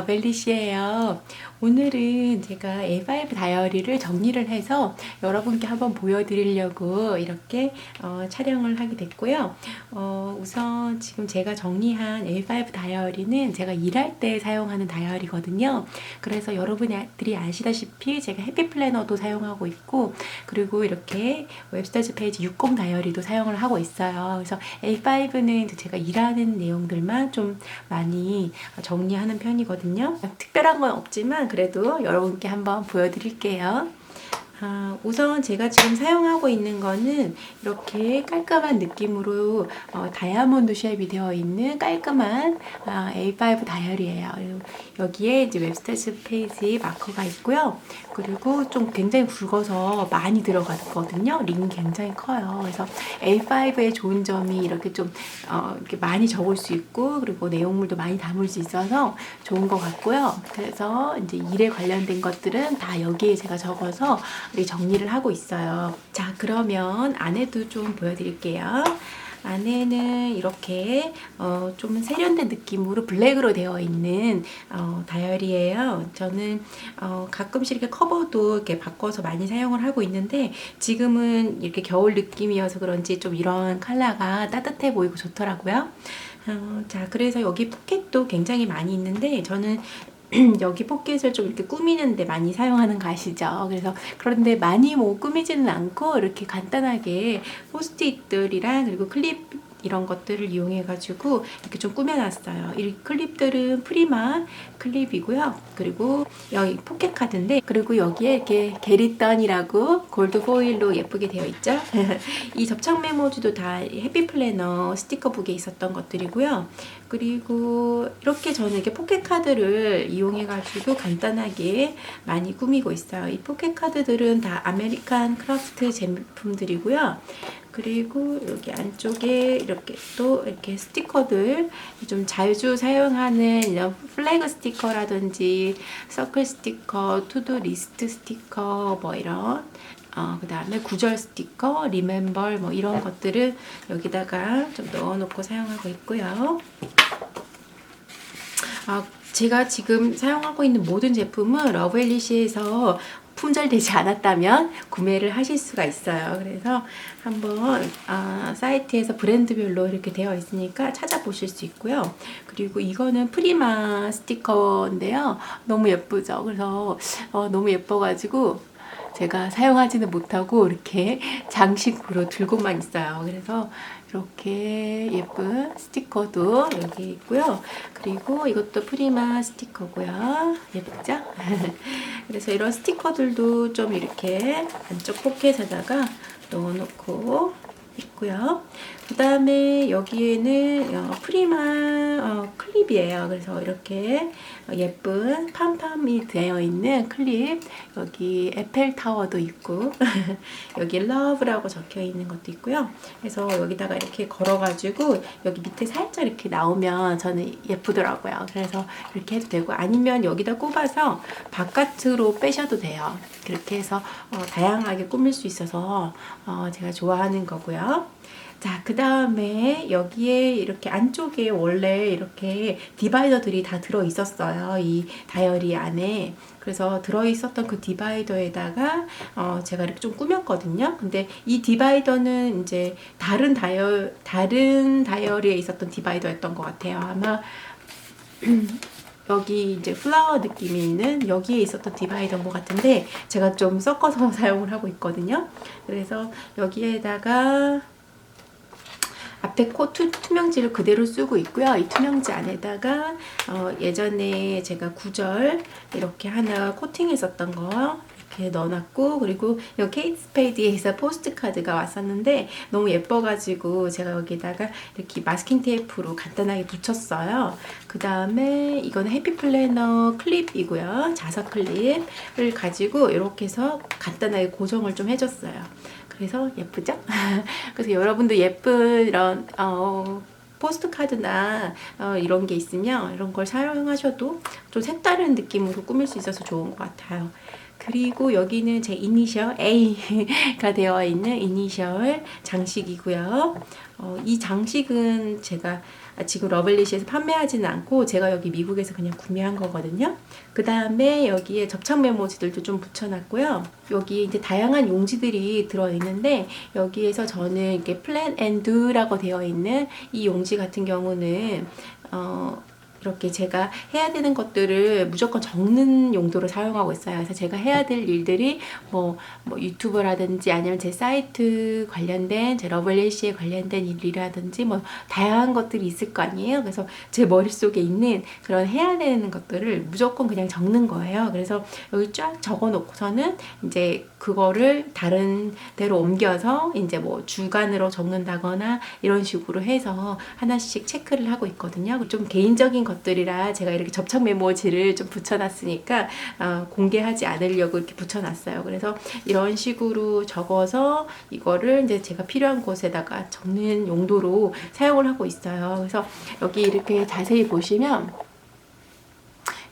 여러분 러벨리시예요. 오늘은 제가 A5 다이어리를 정리를 해서 여러분께 한번 보여드리려고 이렇게 어, 촬영을 하게 됐고요. 어, 우선 지금 제가 정리한 A5 다이어리는 제가 일할 때 사용하는 다이어리거든요. 그래서 여러분들이 아시다시피 제가 해피 플래너도 사용하고 있고 그리고 이렇게 웹스터즈 페이지 60 다이어리도 사용을 하고 있어요. 그래서 A5는 제가 일하는 내용들만 좀 많이 정리하는 편이거든요. 특별한 건 없지만 그래도 여러분께 한번 보여드릴게요. 아, 우선 제가 지금 사용하고 있는 거는 이렇게 깔끔한 느낌으로 어, 다이아몬드 쉐입이 되어 있는 깔끔한 아, A5 다이어리예요. 여기에 이제 웹스테이지 페이지 마커가 있고요. 그리고 좀 굉장히 굵어서 많이 들어가거든요. 링이 굉장히 커요. 그래서 A5의 좋은 점이 이렇게 좀 어, 이렇게 많이 적을 수 있고 그리고 내용물도 많이 담을 수 있어서 좋은 것 같고요. 그래서 이제 일에 관련된 것들은 다 여기에 제가 적어서 우리 정리를 하고 있어요. 자, 그러면 안에도 좀 보여드릴게요. 안에는 이렇게 어, 좀 세련된 느낌으로 블랙으로 되어 있는 어, 다이어리예요. 저는 어, 가끔씩 이렇게 커버도 이렇게 바꿔서 많이 사용을 하고 있는데 지금은 이렇게 겨울 느낌이어서 그런지 좀 이런 컬러가 따뜻해 보이고 좋더라고요. 어, 자, 그래서 여기 포켓도 굉장히 많이 있는데 저는 여기 포켓을 좀 이렇게 꾸미는데 많이 사용하는 거 아시죠? 그래서 그런데 많이 뭐 꾸미지는 않고 이렇게 간단하게 포스트잇들이랑 그리고 클립 이런 것들을 이용해 가지고 이렇게 좀 꾸며놨어요. 이 클립들은 프리마 클립이고요. 그리고 여기 포켓 카드인데 그리고 여기에 이렇게 게리던이라고 골드 포일로 예쁘게 되어 있죠. 이 접착 메모지도 다 해피 플래너 스티커북에 있었던 것들이고요. 그리고 이렇게 저는 이렇게 포켓 카드를 이용해 가지고 간단하게 많이 꾸미고 있어요. 이 포켓 카드들은 다 아메리칸 크라프트 제품들이고요. 그리고 여기 안쪽에 이렇게 또 이렇게 스티커들 좀 자주 사용하는 이런 플래그 스티커라든지 서클 스티커, 투두 리스트 스티커 뭐 이런 어, 그 다음에 구절 스티커, 리멤벌 뭐 이런 것들을 여기다가 좀 넣어놓고 사용하고 있고요. 아, 제가 지금 사용하고 있는 모든 제품은 러브엘리시에서 품절되지 않았다면 구매를 하실 수가 있어요. 그래서 한번 아, 사이트에서 브랜드별로 이렇게 되어 있으니까 찾아보실 수 있고요. 그리고 이거는 프리마 스티커인데요. 너무 예쁘죠? 그래서 어, 너무 예뻐가지고 제가 사용하지는 못하고 이렇게 장식으로 들고만 있어요. 그래서 이렇게 예쁜 스티커도 여기 있고요. 그리고 이것도 프리마 스티커고요. 예쁘죠? 그래서 이런 스티커들도 좀 이렇게 안쪽 포켓에다가 넣어놓고 있고요. 그 다음에 여기에는 어, 프리마 어, 클립이에요. 그래서 이렇게 예쁜 팜팜이 되어 있는 클립 여기 에펠 타워도 있고 여기 러브라고 적혀 있는 것도 있고요. 그래서 여기다가 이렇게 걸어가지고 여기 밑에 살짝 이렇게 나오면 저는 예쁘더라고요. 그래서 이렇게 해도 되고 아니면 여기다 꼽아서 바깥으로 빼셔도 돼요. 그렇게 해서 어, 다양하게 꾸밀 수 있어서 어, 제가 좋아하는 거고요. 자, 그 다음에 여기에 이렇게 안쪽에 원래 이렇게 디바이더들이 다 들어 있었어요. 이 다이어리 안에. 그래서 들어 있었던 그 디바이더에다가 어 제가 이렇게 좀 꾸몄거든요. 근데 이 디바이더는 이제 다른 다이어 다른 다이어리에 있었던 디바이더였던 것 같아요. 아마 여기 이제 플라워 느낌이 있는 여기에 있었던 디바이더인 것 같은데 제가 좀 섞어서 사용을 하고 있거든요. 그래서 여기에다가 앞에 코 투, 투명지를 그대로 쓰고 있고요. 이 투명지 안에다가 어, 예전에 제가 구절 이렇게 하나 코팅했었던 거 이렇게 넣어놨고 그리고 이 케이트 스페이드에서 포스트 카드가 왔었는데 너무 예뻐가지고 제가 여기다가 이렇게 마스킹 테이프로 간단하게 붙였어요. 그 다음에 이거는 해피 플래너 클립이고요. 자석 클립을 가지고 이렇게 해서 간단하게 고정을 좀 해줬어요. 그래서 예쁘죠? 그래서 여러분도 예쁜 이런 어, 포스트 카드나 어, 이런 게 있으면 이런 걸 사용하셔도 좀 색다른 느낌으로 꾸밀 수 있어서 좋은 것 같아요. 그리고 여기는 제 이니셜 A가 되어 있는 이니셜 장식이고요. 어, 이 장식은 제가 지금 러블리시에서 판매하지는 않고 제가 여기 미국에서 그냥 구매한 거거든요. 그 다음에 여기에 접착 메모지들도 좀 붙여놨고요. 여기 이제 다양한 용지들이 들어있는데 여기에서 저는 이렇게 플랜 앤드라고 되어 있는 이 용지 같은 경우는 어, 이렇게 제가 해야 되는 것들을 무조건 적는 용도로 사용하고 있어요. 그래서 제가 해야 될 일들이 뭐, 뭐 유튜브라든지 아니면 제 사이트 관련된 제 러블리시에 관련된 일이라든지 뭐 다양한 것들이 있을 거 아니에요. 그래서 제 머릿속에 있는 그런 해야 되는 것들을 무조건 그냥 적는 거예요. 그래서 여기 쫙 적어 놓고서는 이제 그거를 다른 데로 옮겨서 이제 뭐 주간으로 적는다거나 이런 식으로 해서 하나씩 체크를 하고 있거든요. 좀 개인적인 것들이라 제가 이렇게 접착 메모지를 좀 붙여놨으니까 어, 공개하지 않으려고 이렇게 붙여놨어요. 그래서 이런 식으로 적어서 이거를 이제 제가 필요한 곳에다가 적는 용도로 사용을 하고 있어요. 그래서 여기 이렇게 자세히 보시면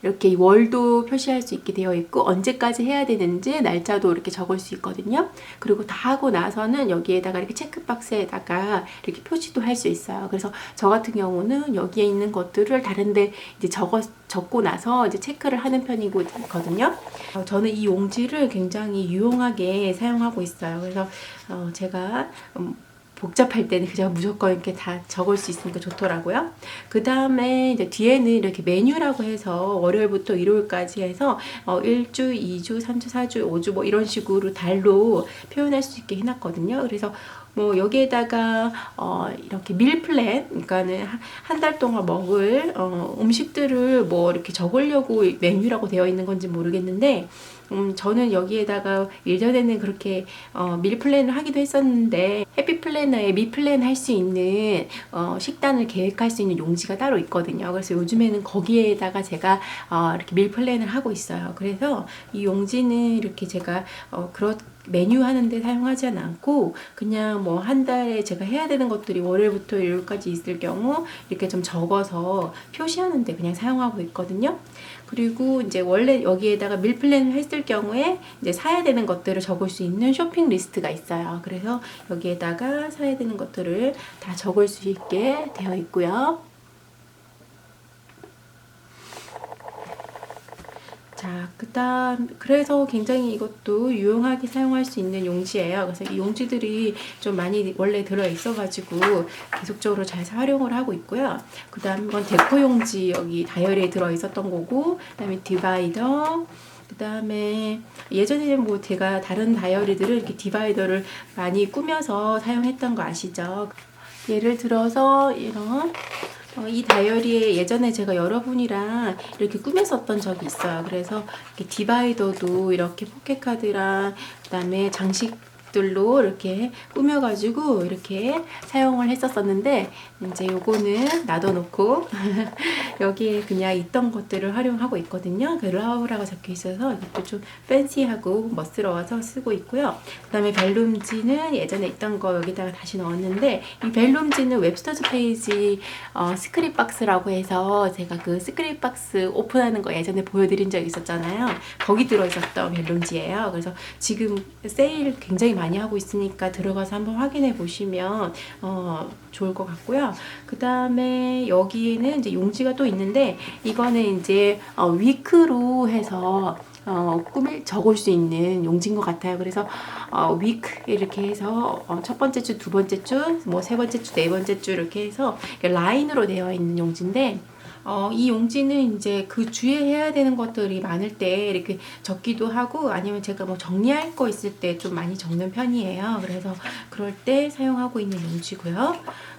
이렇게 월도 표시할 수 있게 되어 있고 언제까지 해야 되는지 날짜도 이렇게 적을 수 있거든요. 그리고 다 하고 나서는 여기에다가 이렇게 체크박스에다가 이렇게 표시도 할 수 있어요. 그래서 저 같은 경우는 여기에 있는 것들을 다른데 이제 적어 적고 나서 이제 체크를 하는 편이거든요. 어, 저는 이 용지를 굉장히 유용하게 사용하고 있어요. 그래서 어, 제가 음, 복잡할 때는 그냥 무조건 이렇게 다 적을 수 있으니까 좋더라고요. 그 다음에 이제 뒤에는 이렇게 메뉴라고 해서 월요일부터 일요일까지 해서 어 1주, 2주, 3주, 4주, 5주 뭐 이런 식으로 달로 표현할 수 있게 해놨거든요. 그래서 뭐 여기에다가 어 이렇게 밀 플랜 그러니까는 한 달 동안 먹을 어 음식들을 뭐 이렇게 적으려고 메뉴라고 되어 있는 건지 모르겠는데 음, 저는 여기에다가 예전에는 그렇게 어, 밀 플랜을 하기도 했었는데 해피 플래너에 미 플랜 할 수 있는 어, 식단을 계획할 수 있는 용지가 따로 있거든요. 그래서 요즘에는 거기에다가 제가 어, 이렇게 밀 플랜을 하고 있어요. 그래서 이 용지는 이렇게 제가 어, 그렇 메뉴 하는데 사용하지 않고 그냥 뭐 한 달에 제가 해야 되는 것들이 월요일부터 일요일까지 있을 경우 이렇게 좀 적어서 표시하는데 그냥 사용하고 있거든요. 그리고 이제 원래 여기에다가 밀플랜을 했을 경우에 이제 사야 되는 것들을 적을 수 있는 쇼핑 리스트가 있어요. 그래서 여기에다가 사야 되는 것들을 다 적을 수 있게 되어 있고요. 자, 그 다음, 그래서 굉장히 이것도 유용하게 사용할 수 있는 용지예요. 그래서 이 용지들이 좀 많이 원래 들어 있어가지고 계속적으로 잘 활용을 하고 있고요. 그 다음 이건 데코 용지 여기 다이어리에 들어 있었던 거고, 그 다음에 디바이더, 그 다음에 예전에는 뭐 제가 다른 다이어리들을 이렇게 디바이더를 많이 꾸며서 사용했던 거 아시죠? 예를 들어서 이런 어, 이 다이어리에 예전에 제가 여러분이랑 이렇게 꾸몄었던 적이 있어요. 그래서 디바이더도 이렇게 포켓카드랑 그다음에 장식 들로 이렇게 꾸며가지고 이렇게 사용을 했었었는데 이제 요거는 놔둬놓고 여기에 그냥 있던 것들을 활용하고 있거든요. 그 라우라고 적혀 있어서 이것도 좀 팬시하고 멋스러워서 쓰고 있고요. 그 다음에 벨룸지는 예전에 있던 거 여기다가 다시 넣었는데 이 벨룸지는 웹스터즈 페이지 어, 스크립 박스라고 해서 제가 그 스크립 박스 오픈하는 거 예전에 보여드린 적 있었잖아요. 거기 들어있었던 벨룸지예요. 그래서 지금 세일 굉장히 많이 하고 있으니까 들어가서 한번 확인해 보시면 어, 좋을 것 같고요. 그 다음에 여기에는 이제 용지가 또 있는데 이거는 이제 어, 위크로 해서 어, 꿈을 적을 수 있는 용지인 것 같아요. 그래서 어, 위크 이렇게 해서 어, 첫 번째 주, 두 번째 주, 뭐 세 번째 주, 네 번째 주 이렇게 해서 라인으로 되어 있는 용지인데 어, 이 용지는 이제 그 주에 해야 되는 것들이 많을 때 이렇게 적기도 하고 아니면 제가 뭐 정리할 거 있을 때 좀 많이 적는 편이에요. 그래서 그럴 때 사용하고 있는 용지고요.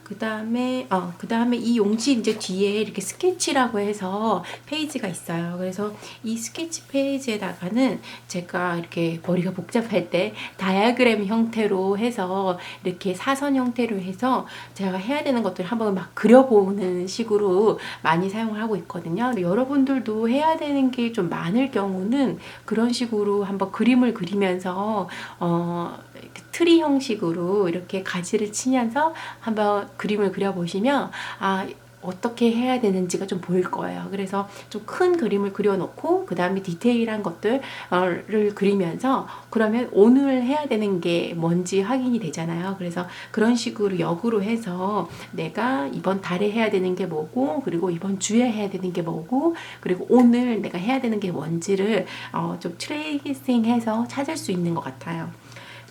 그 다음에 어, 그 다음에 이 용지 이제 뒤에 이렇게 스케치라고 해서 페이지가 있어요. 그래서 이 스케치 페이지에다가는 제가 이렇게 머리가 복잡할 때 다이아그램 형태로 해서 이렇게 사선 형태로 해서 제가 해야 되는 것들을 한번 막 그려보는 식으로 많이 사용을 하고 있거든요. 여러분들도 해야 되는 게 좀 많을 경우는 그런 식으로 한번 그림을 그리면서 어, 트리 형식으로 이렇게 가지를 치면서 한번 그림을 그려보시면 아 어떻게 해야 되는지가 좀 보일 거예요. 그래서 좀 큰 그림을 그려놓고 그 다음에 디테일한 것들을 그리면서 그러면 오늘 해야 되는 게 뭔지 확인이 되잖아요. 그래서 그런 식으로 역으로 해서 내가 이번 달에 해야 되는 게 뭐고 그리고 이번 주에 해야 되는 게 뭐고 그리고 오늘 내가 해야 되는 게 뭔지를 어, 좀 트레이싱해서 찾을 수 있는 것 같아요.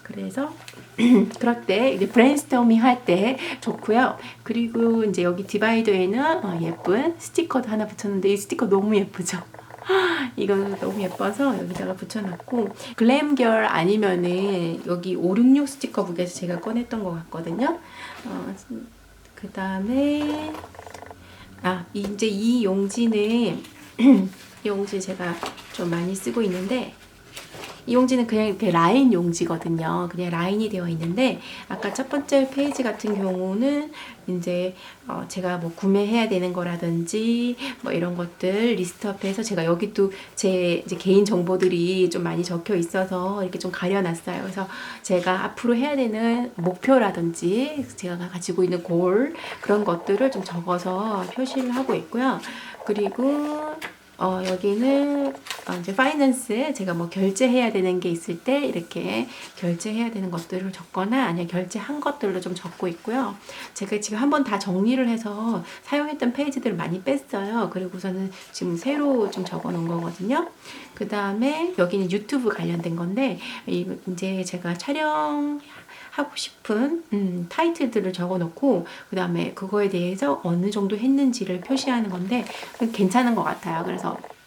그래서 그럴 때 이제 브레인스토밍 할 때 좋고요. 그리고 이제 여기 디바이더에는 어, 예쁜 스티커도 하나 붙였는데 이 스티커 너무 예쁘죠? 이거 너무 예뻐서 여기다가 붙여놨고 글램결 아니면은 여기 566 스티커 북에서 제가 꺼냈던 것 같거든요. 어, 그 다음에 아 이제 이 용지는 이 용지 제가 좀 많이 쓰고 있는데 이 용지는 그냥 이렇게 라인 용지거든요. 그냥 라인이 되어 있는데 아까 첫 번째 페이지 같은 경우는 이제 어 제가 뭐 구매해야 되는 거라든지 뭐 이런 것들 리스트업해서 제가 여기 또제 이제 개인 정보들이 좀 많이 적혀 있어서 이렇게 좀 가려놨어요. 그래서 제가 앞으로 해야 되는 목표라든지 제가 가지고 있는 골 그런 것들을 좀 적어서 표시를 하고 있고요. 그리고 어, 여기는 어, 이제 파이낸스 제가 뭐 결제해야 되는 게 있을 때 이렇게 결제해야 되는 것들을 적거나 아니면 결제한 것들로 좀 적고 있고요. 제가 지금 한번 다 정리를 해서 사용했던 페이지들을 많이 뺐어요. 그리고서는 지금 새로 좀 적어 놓은 거거든요. 그 다음에 여기는 유튜브 관련된 건데 이- 이제 제가 촬영 하고 싶은 음, 타이틀들을 적어놓고 그 다음에 그거에 대해서 어느 정도 했는지를 표시하는 건데 괜찮은 것 같아요. 그래 서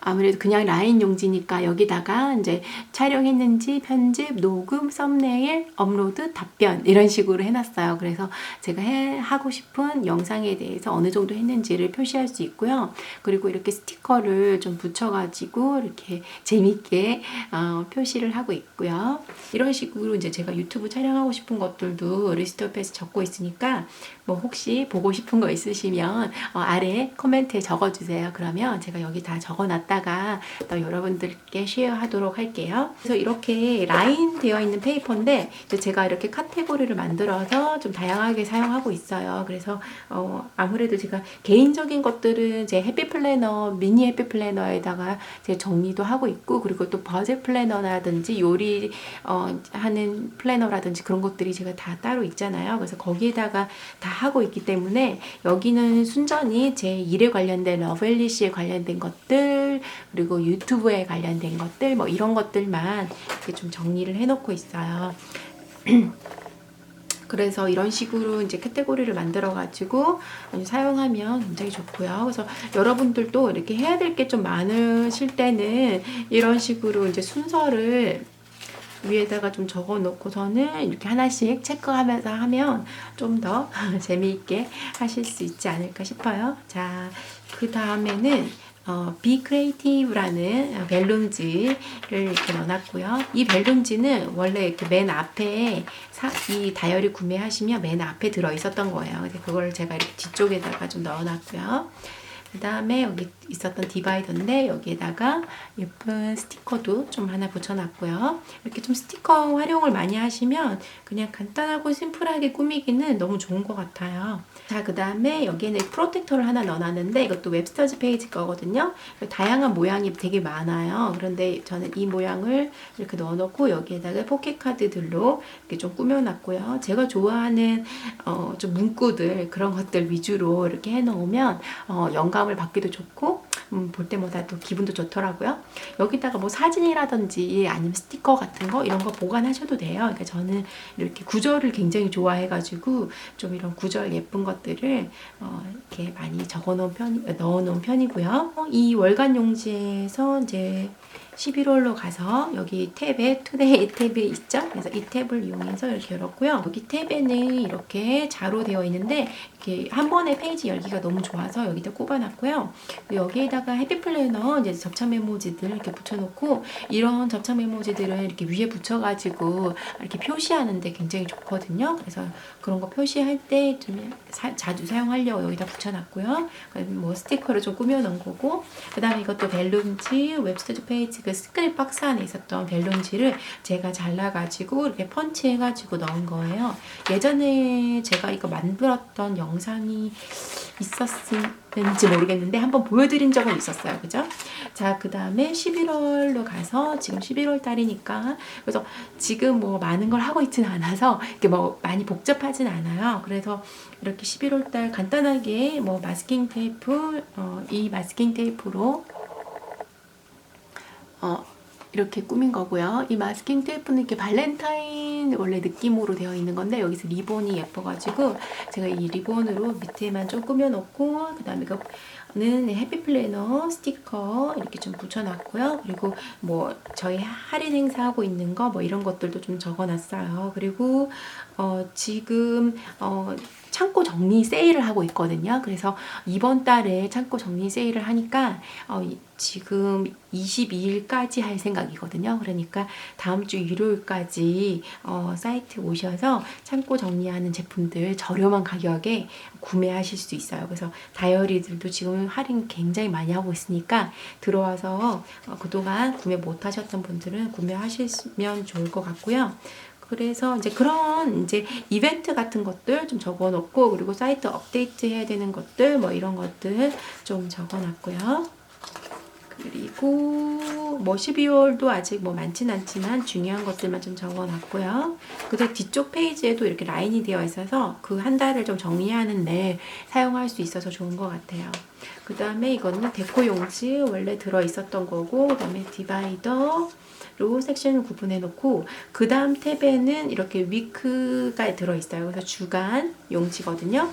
아무래도 그냥 라인 용지니까 여기다가 이제 촬영했는지 편집, 녹음, 썸네일, 업로드, 답변 이런 식으로 해놨어요. 그래서 제가 해, 하고 싶은 영상에 대해서 어느 정도 했는지를 표시할 수 있고요. 그리고 이렇게 스티커를 좀 붙여가지고 이렇게 재밌게 어, 표시를 하고 있고요. 이런 식으로 이제 제가 유튜브 촬영하고 싶은 것들도 리스트업해서 적고 있으니까 뭐 혹시 보고 싶은 거 있으시면 어, 아래 코멘트에 적어주세요. 그러면 제가 여기 다 적어놨 다가 또 여러분들께 쉐어하도록 할게요. 그래서 이렇게 라인 되어 있는 페이퍼인데 제가 이렇게 카테고리를 만들어서 좀 다양하게 사용하고 있어요. 그래서 어, 아무래도 제가 개인적인 것들은 제 해피 플래너 미니 해피 플래너에다가 제 정리도 하고 있고 그리고 또 버젯 플래너라든지 요리 어, 하는 플래너라든지 그런 것들이 제가 다 따로 있잖아요. 그래서 거기에다가 다 하고 있기 때문에 여기는 순전히 제 일에 관련된 러블리시에 관련된 것들 그리고 유튜브에 관련된 것들 뭐 이런 것들만 이렇게 좀 정리를 해놓고 있어요. 그래서 이런 식으로 이제 카테고리를 만들어 가지고 사용하면 굉장히 좋고요. 그래서 여러분들도 이렇게 해야 될 게 좀 많으실 때는 이런 식으로 이제 순서를 위에다가 좀 적어 놓고서는 이렇게 하나씩 체크하면서 하면 좀 더 재미있게 하실 수 있지 않을까 싶어요. 자, 그 다음에는 어, Be Creative라는 벨룸지를 이렇게 넣어놨고요. 이 벨룸지는 원래 이렇게 맨 앞에 사, 이 다이어리 구매하시면 맨 앞에 들어 있었던 거예요. 그걸 제가 이렇게 뒤쪽에다가 좀 넣어놨고요. 그 다음에 여기 있었던 디바이더인데 여기에다가 예쁜 스티커도 좀 하나 붙여놨고요. 이렇게 좀 스티커 활용을 많이 하시면 그냥 간단하고 심플하게 꾸미기는 너무 좋은 것 같아요. 자, 그 다음에 여기에는 프로텍터를 하나 넣어놨는데 이것도 웹스터즈 페이지 거거든요. 다양한 모양이 되게 많아요. 그런데 저는 이 모양을 이렇게 넣어놓고 여기에다가 포켓 카드들로 이렇게 좀 꾸며놨고요. 제가 좋아하는 어, 좀 문구들 그런 것들 위주로 이렇게 해놓으면 어, 영감을 받기도 좋고 음, 볼 때마다 또 기분도 좋더라고요. 여기다가 뭐 사진이라든지 아니면 스티커 같은 거 이런 거 보관하셔도 돼요. 그러니까 저는 이렇게 구절을 굉장히 좋아해가지고 좀 이런 구절 예쁜 것 들을 어, 이렇게 많이 적어 놓은 편, 넣어 놓은 편이고요. 어, 이 월간 용지에서 이제 11월로 가서 여기 탭에 투데이 탭이 있죠? 그래서 이 탭을 이용해서 이렇게 열었고요. 여기 탭에는 이렇게 자로 되어 있는데 이렇게 한 번에 페이지 열기가 너무 좋아서 여기다 꼽아놨고요. 여기에다가 해피 플래너 이제 접착 메모지들 이렇게 붙여놓고 이런 접착 메모지들을 이렇게 위에 붙여가지고 이렇게 표시하는데 굉장히 좋거든요. 그래서 그런 거 표시할 때 좀 자주 사용하려고 여기다 붙여놨고요. 뭐 스티커를 좀 꾸며놓은 거고 그 다음에 이것도 벨룸지 웹스터즈 페이지 그 스크랩 박스 안에 있었던 벨론지를 제가 잘라가지고 이렇게 펀치해가지고 넣은 거예요. 예전에 제가 이거 만들었던 영 상이 있었는지 모르겠는데 한번 보여드린 적은 있었어요. 그죠? 자, 그 다음에 11월로 가서 지금 11월 달이니까 그래서 지금 뭐 많은 걸 하고 있지는 않아서 이렇게 뭐 많이 복잡하진 않아요. 그래서 이렇게 11월 달 간단하게 뭐 마스킹 테이프, 어, 이 마스킹 테이프로 어, 이렇게 꾸민 거고요. 이 마스킹 테이프는 이렇게 발렌타인 원래 느낌으로 되어 있는 건데 여기서 리본이 예뻐가지고 제가 이 리본으로 밑에만 좀 꾸며놓고 그 다음에 이거는 해피 플래너 스티커 이렇게 좀 붙여놨고요. 그리고 뭐 저희 할인 행사하고 있는 거 뭐 이런 것들도 좀 적어놨어요. 그리고 어 지금 어 창고 정리 세일을 하고 있거든요. 그래서 이번 달에 창고 정리 세일을 하니까 어, 이- 지금 22일까지 할 생각이거든요. 그러니까 다음 주 일요일까지 어, 사이트 오셔서 창고 정리하는 제품들 저렴한 가격에 구매하실 수 있어요. 그래서 다이어리들도 지금 할인 굉장히 많이 하고 있으니까 들어와서 어, 그동안 구매 못 하셨던 분들은 구매하시면 좋을 것 같고요. 그래서 이제 그런 이제 이벤트 같은 것들 좀 적어 놓고 그리고 사이트 업데이트 해야 되는 것들 뭐 이런 것들 좀 적어 놨고요. 그리고 뭐 12월도 아직 뭐 많진 않지만 중요한 것들만 좀 적어놨고요. 그다음 뒤쪽 페이지에도 이렇게 라인이 되어 있어서 그 한 달을 좀 정리하는 데 사용할 수 있어서 좋은 것 같아요. 그 다음에 이거는 데코 용지 원래 들어 있었던 거고 그 다음에 디바이더 로 섹션을 구분해 놓고 그 다음 탭에는 이렇게 위크가 들어 있어요. 그래서 주간 용지거든요.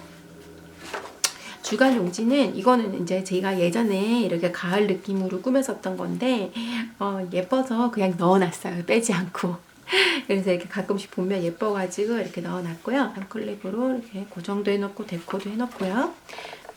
주간 용지는 이거는 이제 제가 예전에 이렇게 가을 느낌으로 꾸몄었던 건데 어, 예뻐서 그냥 넣어놨어요. 빼지 않고. 그래서 이렇게 가끔씩 보면 예뻐가지고 이렇게 넣어놨고요. 클립으로 이렇게 고정도 해놓고 데코도 해놓고요.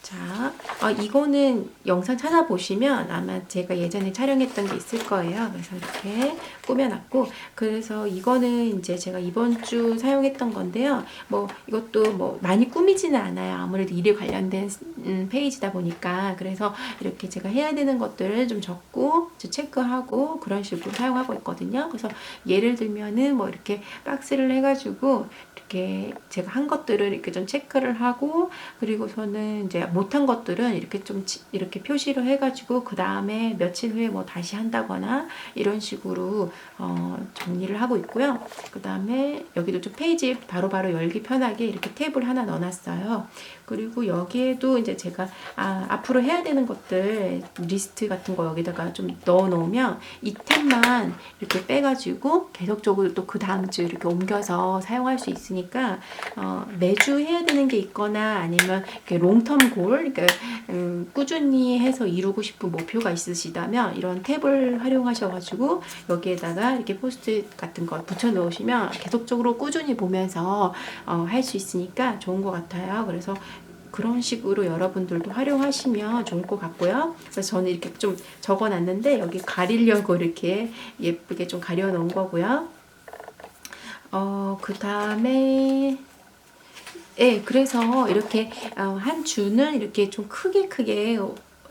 자, 아, 이거는 영상 찾아보시면 아마 제가 예전에 촬영했던 게 있을 거예요. 그래서 이렇게 꾸며놨고, 그래서 이거는 이제 제가 이번 주 사용했던 건데요. 뭐 이것도 뭐 많이 꾸미지는 않아요. 아무래도 일에 관련된 음, 페이지다 보니까 그래서 이렇게 제가 해야 되는 것들을 좀 적고 체크하고 그런 식으로 사용하고 있거든요. 그래서 예를 들면은 뭐 이렇게 박스를 해가지고 이렇게 제가 한 것들을 이렇게 좀 체크를 하고 그리고서는 이제 못한 것들은 이렇게 좀 치- 이렇게 표시를 해가지고 그 다음에 며칠 후에 뭐 다시 한다거나 이런 식으로 어, 정리를 하고 있고요. 그 다음에 여기도 좀 페이지 바로 바로 열기 편하게 이렇게 탭을 하나 넣어놨어요. 그리고 여기에도 이제 제가 아, 앞으로 해야 되는 것들 리스트 같은 거 여기다가 좀 넣어 놓으면 이 탭만 이렇게 빼가지고 계속적으로 또 그 다음 주 이렇게 옮겨서 사용할 수 있으니까 어, 매주 해야 되는 게 있거나 아니면 이렇게 롱텀 골, 그러니까 음, 꾸준히 해서 이루고 싶은 목표가 있으시다면 이런 탭을 활용하셔가지고 여기에다 가 이렇게 포스트 같은 걸 붙여 놓으시면 계속적으로 꾸준히 보면서 어, 할 수 있으니까 좋은 것 같아요. 그래서 그런 식으로 여러분들도 활용하시면 좋을 것 같고요. 그래서 저는 이렇게 좀 적어 놨는데 여기 가리려고 이렇게 예쁘게 좀 가려 놓은 거고요. 어, 그 다음에 예, 그래서 이렇게 어, 한 주는 이렇게 좀 크게 크게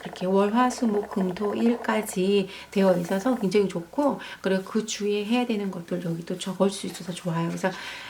이렇게 월 화 수 목 금 토 일까지 되어 있어서 굉장히 좋고 그리고 그 주에 해야 되는 것들 여기 또 적을 수 있어서 좋아요. 그래서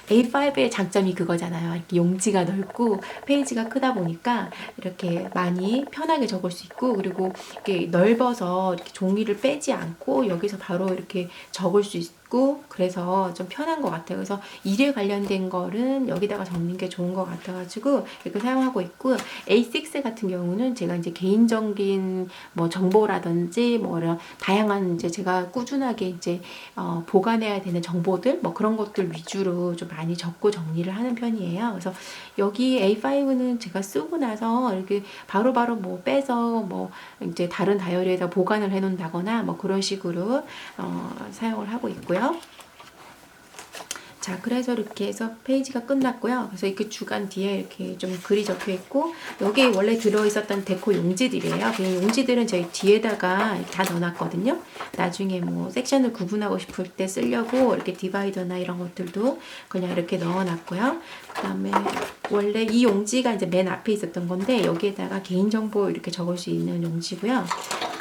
A5의 장점이 그거잖아요. 이렇게 용지가 넓고 페이지가 크다 보니까 이렇게 많이 편하게 적을 수 있고 그리고 이렇게 넓어서 이렇게 종이를 빼지 않고 여기서 바로 이렇게 적을 수 있고 그래서 좀 편한 것 같아요. 그래서 일에 관련된 거는 여기다가 적는 게 좋은 것 같아가지고 이렇게 사용하고 있고 A6 같은 경우는 제가 이제 개인적인 뭐 정보라든지 뭐 이런 다양한 이제 제가 꾸준하게 이제 어, 보관해야 되는 정보들 뭐 그런 것들 위주로 좀 많이 적고 정리를 하는 편이에요. 그래서 여기 A5는 제가 쓰고 나서 이렇게 바로 바로 뭐 빼서 뭐 이제 다른 다이어리에다 보관을 해 놓는다거나 뭐 그런 식으로 어, 사용을 하고 있고요. 자, 그래서 이렇게 해서 페이지가 끝났고요. 그래서 이렇게 주간 뒤에 이렇게 좀 글이 적혀 있고, 여기 원래 들어있었던 데코 용지들이에요. 그 용지들은 저희 뒤에다가 다 넣어놨거든요. 나중에 뭐 섹션을 구분하고 싶을 때 쓰려고 이렇게 디바이더나 이런 것들도 그냥 이렇게 넣어놨고요. 그 다음에 원래 이 용지가 이제 맨 앞에 있었던 건데, 여기에다가 개인정보 이렇게 적을 수 있는 용지고요.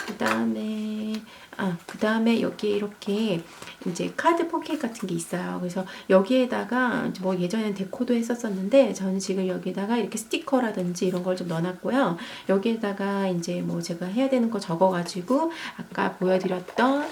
그 다음에 아, 그 다음에 여기에 이렇게 이제 카드 포켓 같은 게 있어요. 그래서 여기에다가 뭐 예전엔 데코도 했었었는데 저는 지금 여기다가 이렇게 스티커라든지 이런 걸 좀 넣어놨고요. 여기에다가 이제 뭐 제가 해야 되는 거 적어가지고 아까 보여드렸던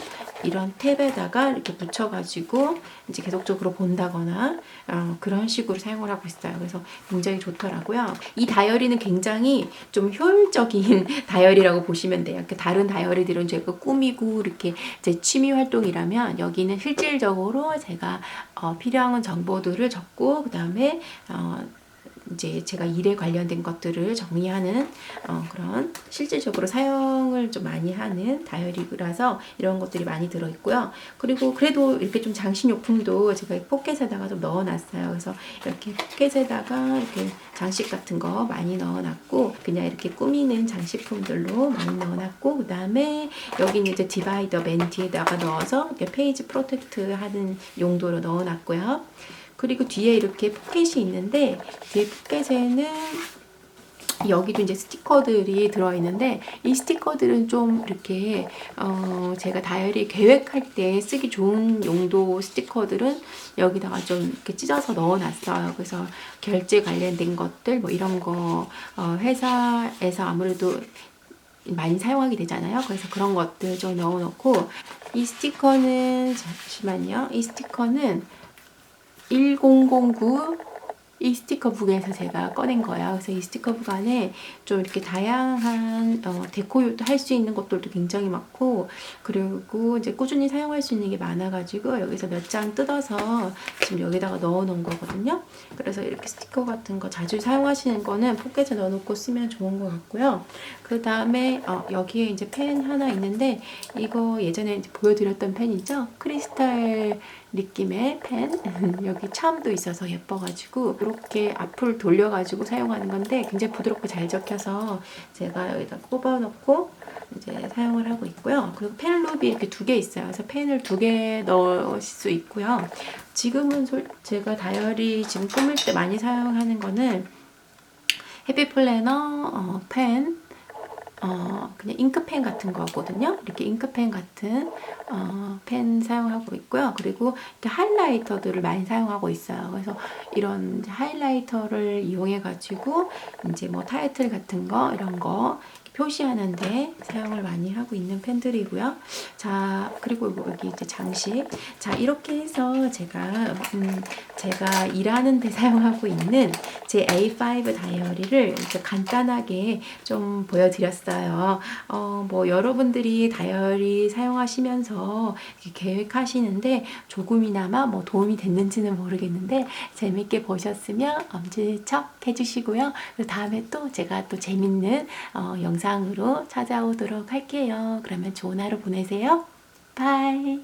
이런 탭에다가 이렇게 붙여가지고 이제 계속적으로 본다거나 어, 그런 식으로 사용을 하고 있어요. 그래서 굉장히 좋더라고요. 이 다이어리는 굉장히 좀 효율적인 다이어리라고 보시면 돼요. 그 다른 다이어리들은 제가 꾸미고 이렇게 제 취미 활동이라면 여기는 실질적으로 제가 어, 필요한 정보들을 적고 그 다음에 어, 이제 제가 일에 관련된 것들을 정리하는 어, 그런 실질적으로 사용을 좀 많이 하는 다이어리라서 이런 것들이 많이 들어 있고요. 그리고 그래도 이렇게 좀 장식용품도 제가 포켓에다가 좀 넣어놨어요. 그래서 이렇게 포켓에다가 이렇게 장식 같은 거 많이 넣어놨고 그냥 이렇게 꾸미는 장식품들로 많이 넣어놨고 그 다음에 여기는 이제 디바이더 맨 뒤에다가 넣어서 이렇게 페이지 프로텍트 하는 용도로 넣어놨고요. 그리고 뒤에 이렇게 포켓이 있는데 뒤에 포켓에는 여기도 이제 스티커들이 들어있는데 이 스티커들은 좀 이렇게 어 제가 다이어리 계획할 때 쓰기 좋은 용도 스티커들은 여기다가 좀 이렇게 찢어서 넣어놨어요. 그래서 결제 관련된 것들 뭐 이런 거 어 회사에서 아무래도 많이 사용하게 되잖아요. 그래서 그런 것들 좀 넣어놓고 이 스티커는 잠시만요. 이 스티커는 1009 이 스티커북에서 제가 꺼낸 거예요. 그래서 이 스티커북 안에 좀 이렇게 다양한 어, 데코도 할수 있는 것들도 굉장히 많고 그리고 이제 꾸준히 사용할 수 있는 게 많아가지고 여기서 몇 장 뜯어서 지금 여기다가 넣어놓은 거거든요. 그래서 이렇게 스티커 같은 거 자주 사용하시는 거는 포켓에 넣어놓고 쓰면 좋은 것 같고요. 그 다음에 어, 여기에 이제 펜 하나 있는데 이거 예전에 보여드렸던 펜이죠. 크리스탈 느낌의 펜 여기 참도 있어서 예뻐가지고 이렇게 앞을 돌려가지고 사용하는 건데 굉장히 부드럽고 잘 적혀서 제가 여기다 꼽아놓고 이제 사용을 하고 있고요. 그리고 펜 룹이 이렇게 두 개 있어요. 그래서 펜을 두 개 넣을 수 있고요. 지금은 솔- 제가 다이어리 지금 꾸밀 때 많이 사용하는 거는 해피 플래너 어, 펜 어, 그냥 잉크펜 같은 거거든요. 이렇게 잉크펜 같은 어, 펜 사용하고 있고요. 그리고 이렇게 하이라이터들을 많이 사용하고 있어요. 그래서 이런 하이라이터를 이용해 가지고 이제 뭐 타이틀 같은 거 이런 거 표시하는데 사용을 많이 하고 있는 펜들이고요. 자, 그리고 뭐 여기 이제 장식. 자, 이렇게 해서 제가 음, 제가 일하는 데 사용하고 있는 제 A5 다이어리를 이제 간단하게 좀 보여드렸어요. 어, 뭐 여러분들이 다이어리 사용하시면서 계획하시는데 조금이나마 뭐 도움이 됐는지는 모르겠는데 재밌게 보셨으면 엄지척 해주시고요. 그 다음에 또 제가 또 재밌는 어, 영상 영상으로 찾아오도록 할게요. 그러면 좋은 하루 보내세요. 바이.